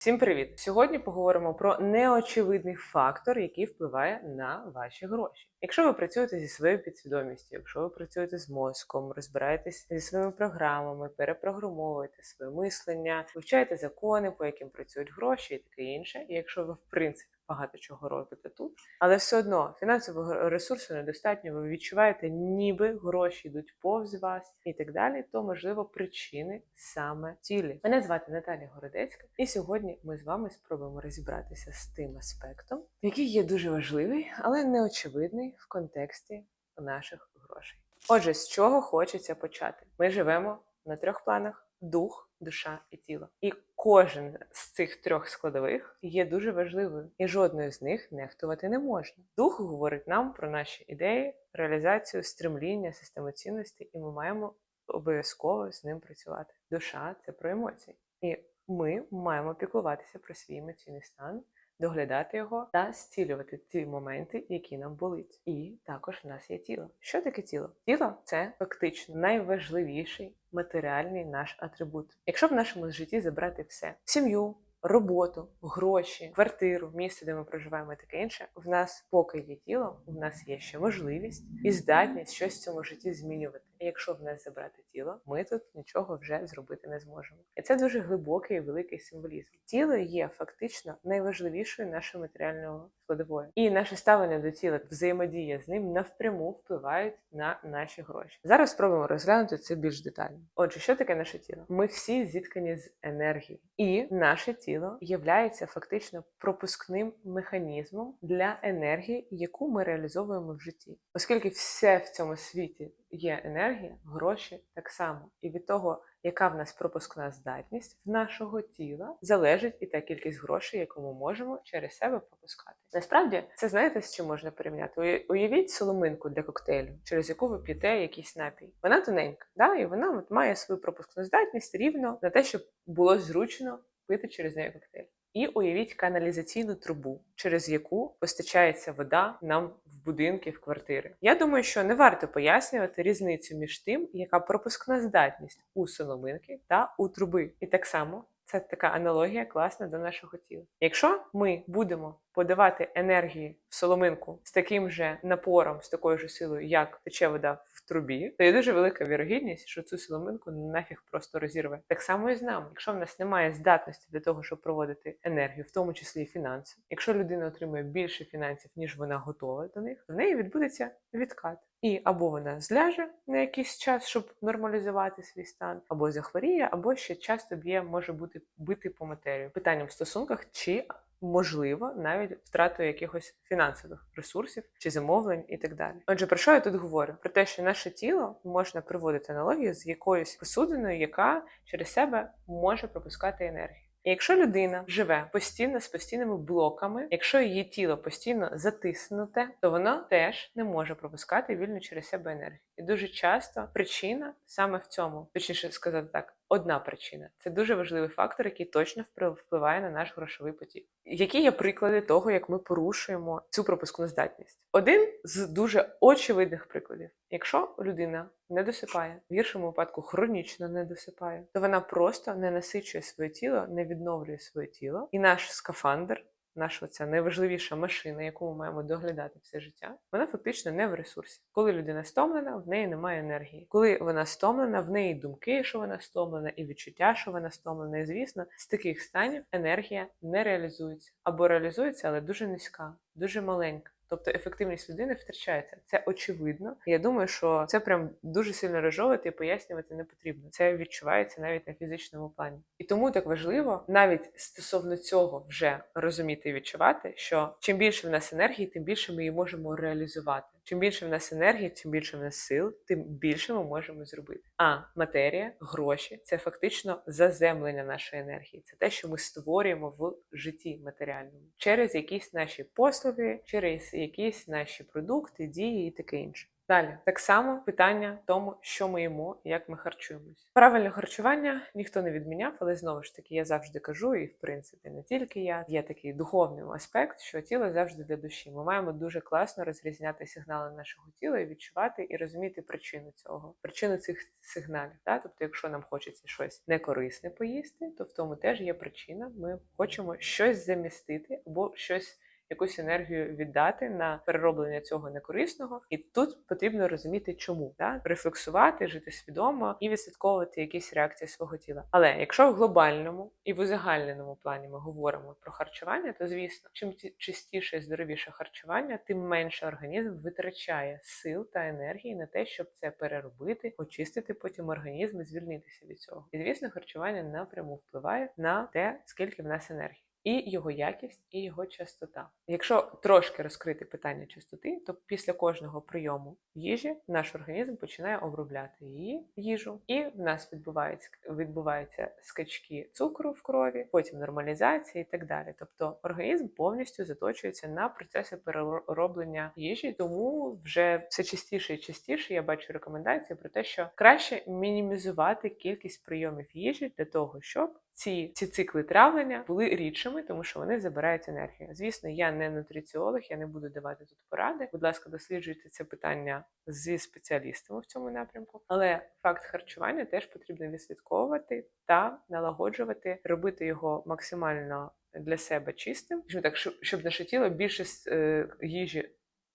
Всім привіт! Сьогодні поговоримо про неочевидний фактор, який впливає на ваші гроші. Якщо ви працюєте зі своєю підсвідомістю, якщо ви працюєте з мозком, розбираєтесь зі своїми програмами, перепрограмовуєте своє мислення, вивчаєте закони, по яким працюють гроші і таке інше. І якщо ви в принципі багато чого робите тут, але все одно фінансового ресурсу недостатньо, ви відчуваєте, ніби гроші йдуть повз вас і так далі, то можливо причини саме цілі. Мене звати Наталія Городецька, і сьогодні ми з вами спробуємо розібратися з тим аспектом, який є дуже важливий, але неочевидний в контексті наших грошей. Отже, з чого хочеться почати? Ми живемо на трьох планах: дух, душа і тіло. І кожен з цих трьох складових є дуже важливою, і жодною з них нехтувати не можна. Дух говорить нам про наші ідеї, реалізацію, стремління, систему цінностей, і ми маємо обов'язково з ним працювати. Душа це про емоції. І ми маємо піклуватися про свій емоційний стан, доглядати його та зцілювати ті моменти, які нам болить. І також в нас є тіло. Що таке тіло? Тіло це фактично найважливіший матеріальний наш атрибут. Якщо в нашому житті забрати все сім'ю. Роботу, гроші, квартиру, місце, де ми проживаємо, і таке інше. В нас, поки є тіло, в нас є ще можливість і здатність щось в цьому житті змінювати. Якщо в нас забрати тіло, ми тут нічого вже зробити не зможемо. І це дуже глибокий і великий символізм. Тіло є фактично найважливішою нашою матеріальною складовою, і наше ставлення до тіла, взаємодія з ним навпряму впливають на наші гроші. Зараз спробуємо розглянути це більш детально. Отже, що таке наше тіло? Ми всі зіткані з енергією, і наше тіло являється фактично пропускним механізмом для енергії, яку ми реалізовуємо в житті, оскільки все в цьому світі є енергія, гроші так само. І від того, яка в нас пропускна здатність в нашого тіла, залежить і та кількість грошей, яку ми можемо через себе пропускати. Насправді, це знаєте, з чим можна порівняти? Уявіть соломинку для коктейлю, через яку ви п'єте якийсь напій. Вона тоненька, да? і вона от має свою пропускну здатність рівно на те, щоб було зручно пити через неї коктейль. І уявіть каналізаційну трубу, через яку постачається вода нам будинки, в квартири. Я думаю, що не варто пояснювати різницю між тим, яка пропускна здатність у соломинки та у труби. І так само це така аналогія класна до нашого тіла. Якщо ми будемо подавати енергії в соломинку з таким же напором, з такою ж силою, як тече вода в трубі, то є дуже велика вірогідність, що цю соломинку нафіг просто розірве. Так само і з нами. Якщо в нас немає здатності для того, щоб проводити енергію, в тому числі і фінанси, якщо людина отримує більше фінансів, ніж вона готова до них, в неї відбудеться відкат. І або вона зляже на якийсь час, щоб нормалізувати свій стан, або захворіє, або ще часто б'є може бути бити по матерію. Питанням в стосунках, чи можливо навіть втратою якихось фінансових ресурсів чи замовлень і так далі. Отже, про що я тут говорю? Про те, що наше тіло можна приводити аналогію з якоюсь посудиною, яка через себе може пропускати енергію. І якщо людина живе постійно з постійними блоками, якщо її тіло постійно затиснуте, то воно теж не може пропускати вільно через себе енергію. І дуже часто причина саме в цьому, точніше сказати так, одна причина це дуже важливий фактор, який точно впли- впливає на наш грошовий потік. Які є приклади того, як ми порушуємо цю пропускну здатність? Один з дуже очевидних прикладів: якщо людина не досипає, в гіршому випадку хронічно не досипає, то вона просто не насичує своє тіло, не відновлює своє тіло, і наш скафандр. Наша ця найважливіша машина, яку ми маємо доглядати все життя, вона фактично не в ресурсі. Коли людина стомлена, в неї немає енергії. Коли вона стомлена, в неї думки, що вона стомлена, і відчуття, що вона стомлена. І звісно, з таких станів енергія не реалізується або реалізується, але дуже низька, дуже маленька. Тобто ефективність людини втрачається. Це очевидно. Я думаю, що це прям дуже сильно розжовувати і пояснювати не потрібно. Це відчувається навіть на фізичному плані. І тому так важливо навіть стосовно цього вже розуміти і відчувати, що чим більше в нас енергії, тим більше ми її можемо реалізувати. Чим більше в нас енергії, чим більше в нас сил, тим більше ми можемо зробити. А матерія, гроші це фактично заземлення нашої енергії. Це те, що ми створюємо в житті матеріальному через якісь наші послуги, через якісь наші продукти, дії і таке інше. Далі так само питання тому, що ми їмо, і як ми харчуємось. Правильне харчування ніхто не відміняв, але знову ж таки я завжди кажу, і в принципі не тільки я. Є такий духовний аспект, що тіло завжди для душі. Ми маємо дуже класно розрізняти сигнали нашого тіла і відчувати і розуміти причину цього, причину цих сигналів. Да? Тобто, якщо нам хочеться щось некорисне поїсти, то в тому теж є причина. Ми хочемо щось замістити або щось якусь енергію віддати на перероблення цього некорисного, і тут потрібно розуміти, чому да? рефлексувати, жити свідомо і відслідковувати якісь реакції свого тіла. Але якщо в глобальному і в узагальненому плані ми говоримо про харчування, то звісно, чим чистіше і здоровіше харчування, тим менше організм витрачає сил та енергії на те, щоб це переробити, очистити потім організм і звільнитися від цього. І звісно, харчування напряму впливає на те, скільки в нас енергії і його якість, і його частота. Якщо трошки розкрити питання частоти, то після кожного прийому їжі наш організм починає обробляти її їжу, і в нас відбувається відбуваються скачки цукру в крові, потім нормалізація і так далі. Тобто організм повністю заточується на процеси перероблення їжі, тому вже все частіше і частіше я бачу рекомендації про те, що краще мінімізувати кількість прийомів їжі для того, щоб ці ці цикли травлення були рідшими, тому що вони забирають енергію. Звісно, я не нутриціолог, я не буду давати тут поради. Будь ласка, досліджуйте це питання зі спеціалістами в цьому напрямку. Але факт харчування теж потрібно відслідковувати та налагоджувати, робити його максимально для себе чистим, так, щоб наше тіло більше е, їжі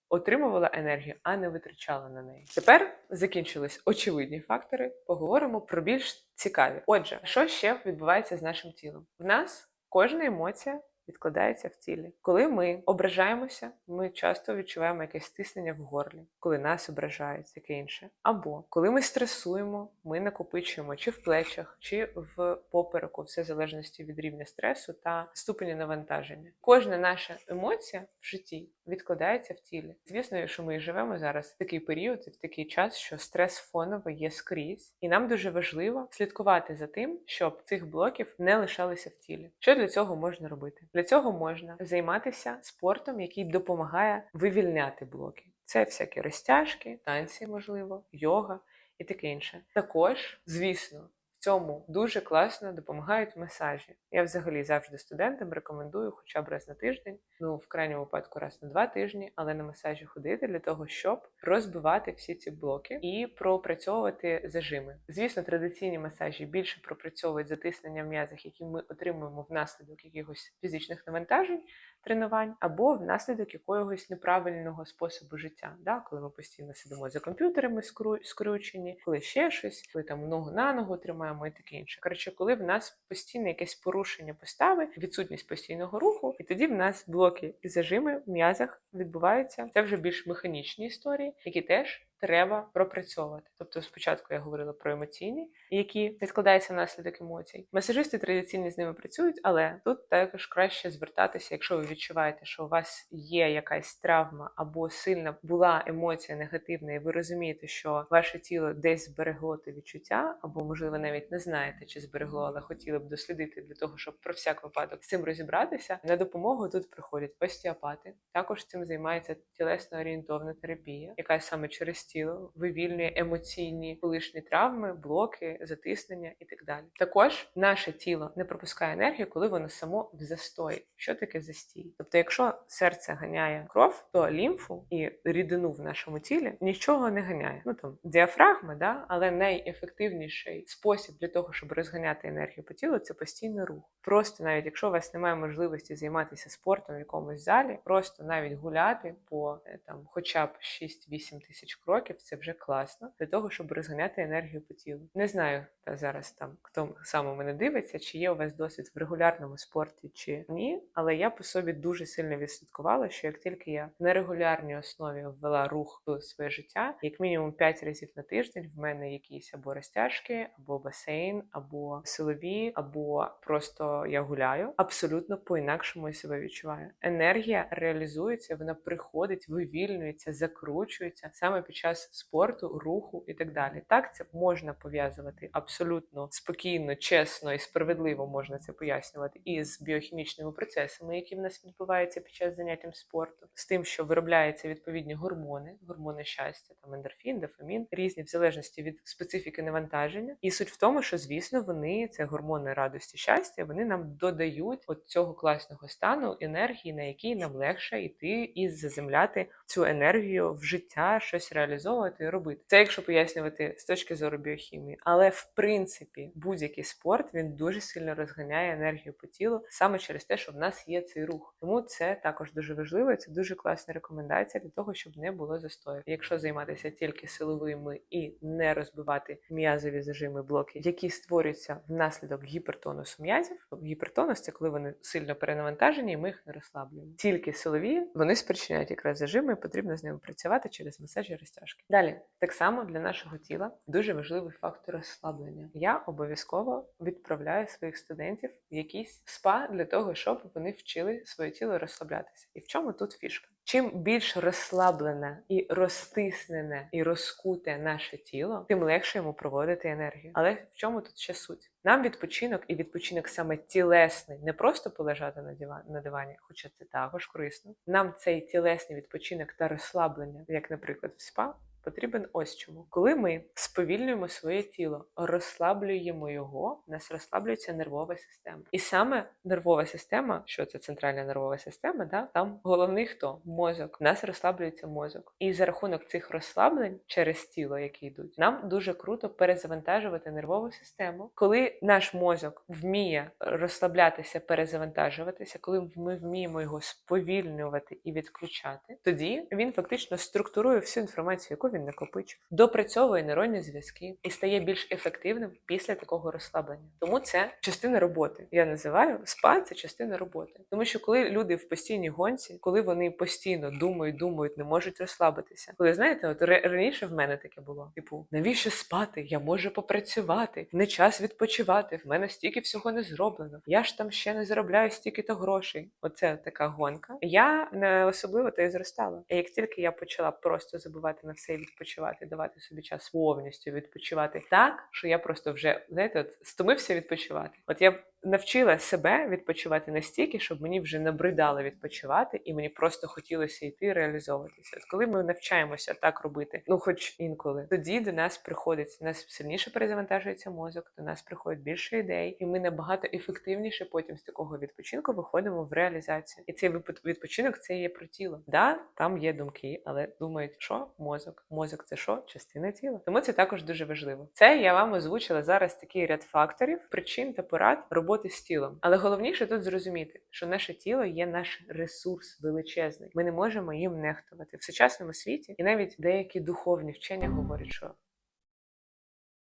отримувала енергію, а не витрачала на неї. Тепер закінчились очевидні фактори. Поговоримо про більш цікаві. Отже, що ще відбувається з нашим тілом? В нас кожна емоція відкладається в тілі. Коли ми ображаємося, ми часто відчуваємо якесь стиснення в горлі, коли нас ображають, таке інше. Або коли ми стресуємо, ми накопичуємо чи в плечах, чи в попереку, все в залежності від рівня стресу та ступеня навантаження. Кожна наша емоція в житті відкладається в тілі. Звісно, що ми живемо зараз в такий період і в такий час, що стрес фоново є скрізь, і нам дуже важливо слідкувати за тим, щоб цих блоків не лишалися в тілі. Що для цього можна робити? Для цього можна займатися спортом, який допомагає вивільняти блоки. Це всякі розтяжки, танці, можливо, йога і таке інше. Також, звісно, цьому дуже класно допомагають масажі. Я взагалі завжди студентам рекомендую хоча б раз на тиждень, ну в крайньому випадку раз на два тижні, але на масажі ходити для того, щоб розбивати всі ці блоки і пропрацьовувати зажими. Звісно, традиційні масажі більше пропрацьовують затиснення в м'язах, які ми отримуємо внаслідок якихось фізичних навантажень тренувань, або внаслідок якогось неправильного способу життя, да? коли ми постійно сидимо за комп'ютерами скручені, коли ще щось, коли там ногу на ногу тримаємо і таке інше. Коротше, коли в нас постійно якесь порушення постави, відсутність постійного руху, і тоді в нас блоки і зажими в м'язах відбуваються. Це вже більш механічні історії, які теж треба пропрацьовувати. Тобто, спочатку я говорила про емоційні, які відкладаються внаслідок емоцій. Масажисти традиційно з ними працюють, але тут також краще звертатися, якщо ви відчуваєте, що у вас є якась травма або сильна була емоція негативна, і ви розумієте, що ваше тіло десь зберегло те відчуття, або, можливо, навіть не знаєте, чи зберегло, але хотіли б дослідити для того, щоб про всяк випадок з цим розібратися. На допомогу тут приходять остеопати. Також цим займається тілесно орієнтовна терапія, яка саме через тіло вивільнює емоційні колишні травми, блоки, затиснення і так далі. Також наше тіло не пропускає енергію, коли воно само в застої. Що таке застій? Тобто, якщо серце ганяє кров, то лімфу і рідину в нашому тілі нічого не ганяє. Ну там діафрагми, да, але найефективніший спосіб для того, щоб розганяти енергію по тілу, це постійний рух. Просто навіть якщо у вас немає можливості займатися спортом в якомусь залі, просто навіть гуляти по е, там, хоча б 6-8 тисяч кроків років це вже класно для того, щоб розганяти енергію по тілу. Не знаю та зараз там хто саме мене дивиться, чи є у вас досвід в регулярному спорті чи ні. Але я по собі дуже сильно відслідкувала, що як тільки я на регулярній основі ввела рух в своє життя, як мінімум 5 разів на тиждень в мене якісь або розтяжки, або басейн, або силові, або просто я гуляю. Абсолютно по-інакшому себе відчуваю. Енергія реалізується, вона приходить, вивільнюється, закручується саме під час час спорту, руху і так далі. Так, це можна пов'язувати абсолютно спокійно, чесно і справедливо можна це пояснювати із біохімічними процесами, які в нас відбуваються під час заняттям спорту, з тим, що виробляються відповідні гормони, гормони щастя, там ендорфін, дофамін, різні в залежності від специфіки навантаження. І суть в тому, що звісно вони це гормони радості щастя. Вони нам додають от цього класного стану енергії, на який нам легше йти і заземляти цю енергію в життя, щось реалізовувати і робити. Це якщо пояснювати з точки зору біохімії, але в принципі будь-який спорт він дуже сильно розганяє енергію по тілу саме через те, що в нас є цей рух. Тому це також дуже важливо. і Це дуже класна рекомендація для того, щоб не було застою. Якщо займатися тільки силовими і не розбивати м'язові зажими блоки, які створюються внаслідок гіпертонусу м'язів. Гіпертонус це коли вони сильно перенавантажені, і ми їх не розслаблюємо. Тільки силові вони спричиняють якраз зажими, і потрібно з ними працювати через масаж і розтяжки. Далі, так само для нашого тіла дуже важливий фактор розслаблення. Я обов'язково відправляю своїх студентів в якийсь спа для того, щоб вони вчили своє тіло розслаблятися. І в чому тут фішка? Чим більш розслаблене і розтиснене і розкуте наше тіло, тим легше йому проводити енергію. Але в чому тут ще суть? Нам відпочинок і відпочинок саме тілесний, не просто полежати на дивані, на дивані, хоча це також корисно. Нам цей тілесний відпочинок та розслаблення, як, наприклад, в спа. Потрібен ось чому. Коли ми сповільнюємо своє тіло, розслаблюємо його, у нас розслаблюється нервова система. І саме нервова система, що це центральна нервова система, да, там головний хто? Мозок. У нас розслаблюється мозок. І за рахунок цих розслаблень через тіло, які йдуть, нам дуже круто перезавантажувати нервову систему. Коли наш мозок вміє розслаблятися, перезавантажуватися, коли ми вміємо його сповільнювати і відключати, тоді він фактично структурує всю інформацію, яку він накопичив, допрацьовує нейронні зв'язки і стає більш ефективним після такого розслаблення. Тому це частина роботи. Я називаю спа це частина роботи. Тому що коли люди в постійній гонці, коли вони постійно думають, думають, не можуть розслабитися. Коли знаєте, от раніше в мене таке було: типу, навіщо спати? Я можу попрацювати, не час відпочивати. В мене стільки всього не зроблено. Я ж там ще не заробляю стільки то грошей. Оце така гонка. Я не особливо то і зростала. І як тільки я почала просто забувати на все відпочивати, давати собі час повністю відпочивати так, що я просто вже знаєте, от стомився відпочивати. От я навчила себе відпочивати настільки, щоб мені вже набридало відпочивати, і мені просто хотілося йти реалізовуватися. От коли ми навчаємося так робити, ну хоч інколи, тоді до нас приходить нас сильніше перезавантажується мозок, до нас приходить більше ідей, і ми набагато ефективніше потім з такого відпочинку виходимо в реалізацію. І цей відпочинок це є про тіло. Да, там є думки, але думають, що мозок. Мозок це що? Частина тіла. Тому це також дуже важливо. Це я вам озвучила зараз такий ряд факторів, причин та порад роботи з тілом. Але головніше тут зрозуміти, що наше тіло є наш ресурс величезний. Ми не можемо їм нехтувати в сучасному світі, і навіть деякі духовні вчення говорять, що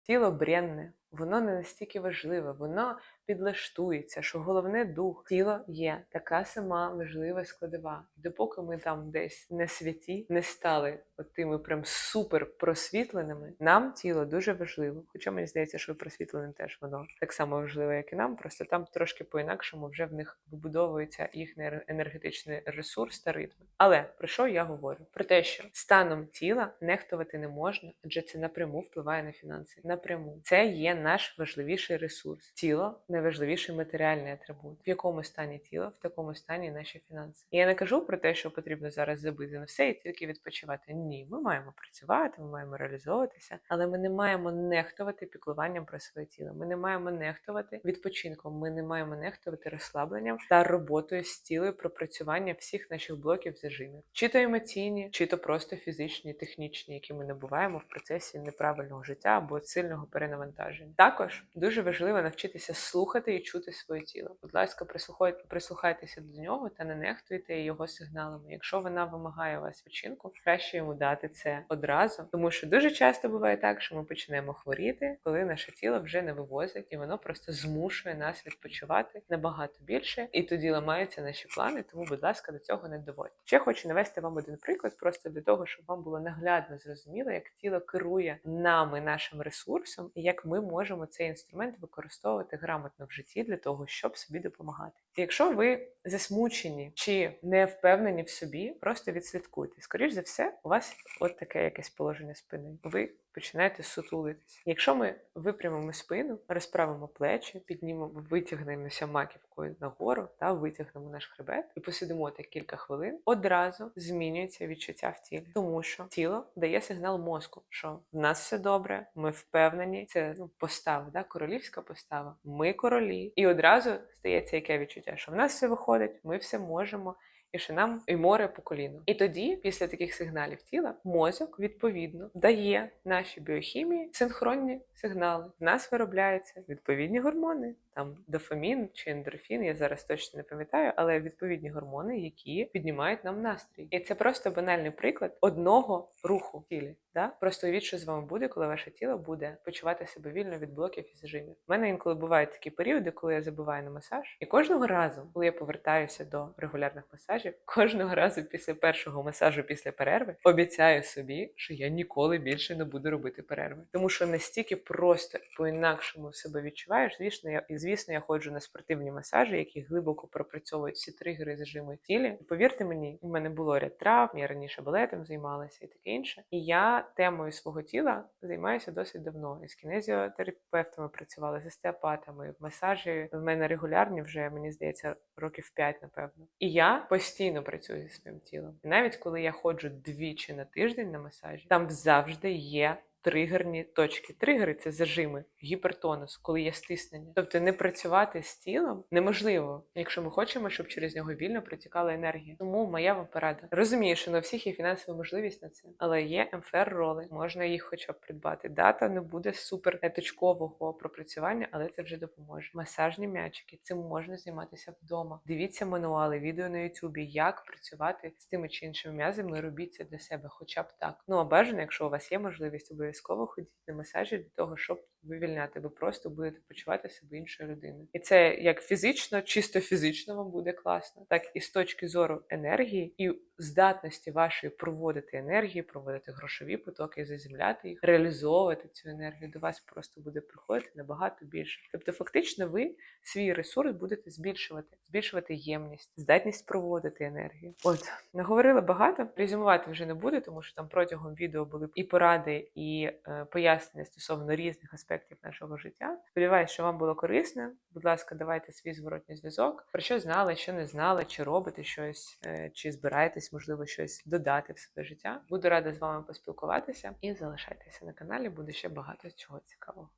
тіло бренне, воно не настільки важливе, воно підлаштується, що головне дух, тіло є така сама важлива складова. Допоки ми там десь не святі, не стали от тими прям супер просвітленими, нам тіло дуже важливо. Хоча мені здається, що просвітленим теж воно так само важливе, як і нам. Просто там трошки по-інакшому вже в них вибудовується їхній енергетичний ресурс та ритми. Але про що я говорю? Про те, що станом тіла нехтувати не можна, адже це напряму впливає на фінанси. Напряму це є наш важливіший ресурс. Тіло найважливіший матеріальний атрибут. В якому стані тіло, в такому стані наші фінанси. І я не кажу про те, що потрібно зараз забити на все і тільки відпочивати. Ні, ми маємо працювати, ми маємо реалізовуватися, але ми не маємо нехтувати піклуванням про своє тіло. Ми не маємо нехтувати відпочинком. Ми не маємо нехтувати розслабленням та роботою з тілою пропрацювання всіх наших блоків зажимів, чи то емоційні, чи то просто фізичні, технічні, які ми набуваємо в процесі неправильного життя або сильного перенавантаження. Також дуже важливо навчитися слухати і чути своє тіло. Будь ласка, прислухайте, прислухайтеся до нього та не нехтуйте його сигналами. Якщо вона вимагає у вас відчинку, краще йому дати це одразу, тому що дуже часто буває так, що ми почнемо хворіти, коли наше тіло вже не вивозить, і воно просто змушує нас відпочивати набагато більше, і тоді ламаються наші плани. Тому, будь ласка, до цього не доводьте. Ще хочу навести вам один приклад, просто для того, щоб вам було наглядно зрозуміло, як тіло керує нами, нашим ресурсом, і як ми можемо цей інструмент використовувати грамотно. в житті для того, щоб собі допомагати. Якщо ви засмучені чи не впевнені в собі, просто відслідкуйте. Скоріше за все, у вас от таке якесь положення спини. Ви починаєте сутулитися. Якщо ми випрямимо спину, розправимо плечі, піднімемо, витягнемося маківкою нагору та витягнемо наш хребет і посидимо так кілька хвилин, одразу змінюється відчуття в тілі, тому що тіло дає сигнал мозку, що в нас все добре, ми впевнені. Це ну постава, да, королівська постава. Ми королі, і одразу стається яке відчуття, що в нас все виходить, ми все можемо. І що нам і море по коліну. І тоді, після таких сигналів тіла, мозок відповідно дає нашій біохімії синхронні сигнали. В нас виробляються відповідні гормони, там дофамін чи ендорфін, я зараз точно не пам'ятаю, але відповідні гормони, які піднімають нам настрій. І це просто банальний приклад одного руху в тілі. Да? Просто уявіть, що з вами буде, коли ваше тіло буде почувати себе вільно від блоків і зажимів. У мене інколи бувають такі періоди, коли я забуваю на масаж, і кожного разу, коли я повертаюся до регулярних масажів, кожного разу після першого масажу, після перерви, обіцяю собі, що я ніколи більше не буду робити перерви, тому що настільки просто по-інакшому себе відчуваєш. Звісно, я і звісно, я ходжу на спортивні масажі, які глибоко пропрацьовують всі тригери зажими тілі. І повірте мені, у мене було ряд травм, я раніше балетом займалася і таке інше. І я темою свого тіла займаюся досить давно. І з кінезіотерапевтами працювала, з остеопатами. Масажі в мене регулярні вже мені здається років 5, напевно. І я постійно працюю зі своїм тілом. І навіть коли я ходжу двічі на тиждень на масажі, там завжди є. Тригерні точки. Тригери це зажими, гіпертонус, коли є стиснення. Тобто не працювати з тілом неможливо, якщо ми хочемо, щоб через нього вільно протікала енергія. Тому моя вам порада. Розумію, що у всіх є фінансова можливість на це, але є МФР роли, можна їх хоча б придбати. Дата не буде супер точкового пропрацювання, але це вже допоможе. Масажні м'ячики цим можна займатися вдома. Дивіться мануали, відео на Ютубі, як працювати з тими чи іншими м'язами. Робіть це для себе, хоча б так. Ну а бажано, якщо у вас є можливість, обов'язково ходіть на масажі для того, щоб вивільняти, ви просто будете почувати себе іншою людиною. І це як фізично, чисто фізично вам буде класно, так і з точки зору енергії і здатності вашої проводити енергії, проводити грошові потоки, заземляти їх, реалізовувати цю енергію. До вас просто буде приходити набагато більше. Тобто, фактично, ви свій ресурс будете збільшувати, збільшувати ємність, здатність проводити енергію. От наговорила багато. Резюмувати вже не буду, тому що там протягом відео були і поради, і е, пояснення стосовно різних аспектів нашого життя. Сподіваюсь, що вам було корисно. Будь ласка, давайте свій зворотній зв'язок. Про що знали, що не знали, чи робите щось, е, чи збираєтесь, можливо, щось додати в своє життя. Буду рада з вами поспілкуватися і залишайтеся на каналі, буде ще багато чого цікавого.